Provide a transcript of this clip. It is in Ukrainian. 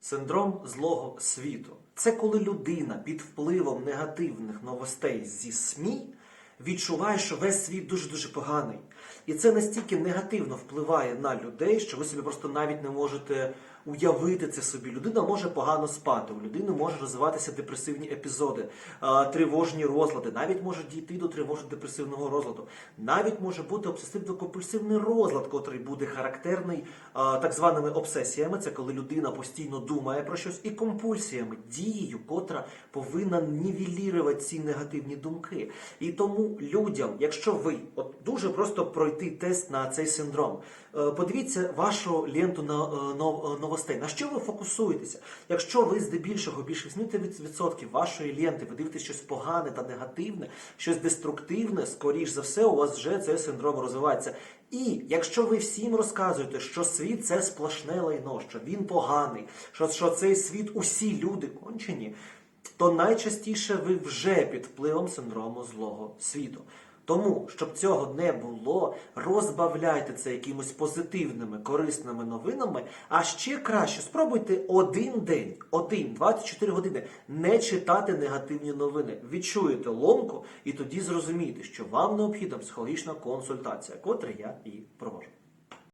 Синдром злого світу. Це коли людина під впливом негативних новостей зі СМІ відчуває, що весь світ дуже-дуже поганий. І це настільки негативно впливає на людей, що ви собі просто навіть не можете уявити це собі. Людина може погано спати, у людини може розвиватися депресивні епізоди, тривожні розлади, навіть може дійти до тривожно-депресивного розладу. Навіть може бути обсесивно-компульсивний розлад, котрий буде характерний так званими обсесіями. Це коли людина постійно думає про щось, і компульсіями, дією, котра повинна нівелірувати ці негативні думки. І тому людям, якщо ви от дуже просто пройти тест на цей синдром, е, подивіться вашу ленту на е, е, новостей. На що ви фокусуєтеся? Якщо ви здебільшого більше 80% вашої ленти, ви дивитесь щось погане та негативне, щось деструктивне, скоріш за все, у вас вже цей синдром розвивається. І якщо ви всім розказуєте, що світ це сплошне лайно, що він поганий, що, що цей світ усі люди кончені, то найчастіше ви вже під впливом синдрому злого світу. Тому, щоб цього не було, розбавляйте це якимось позитивними, корисними новинами. А ще краще спробуйте один день, один, 24 години не читати негативні новини. Відчуєте ломку, і тоді зрозумієте, що вам необхідна психологічна консультація, котре я і проводжу.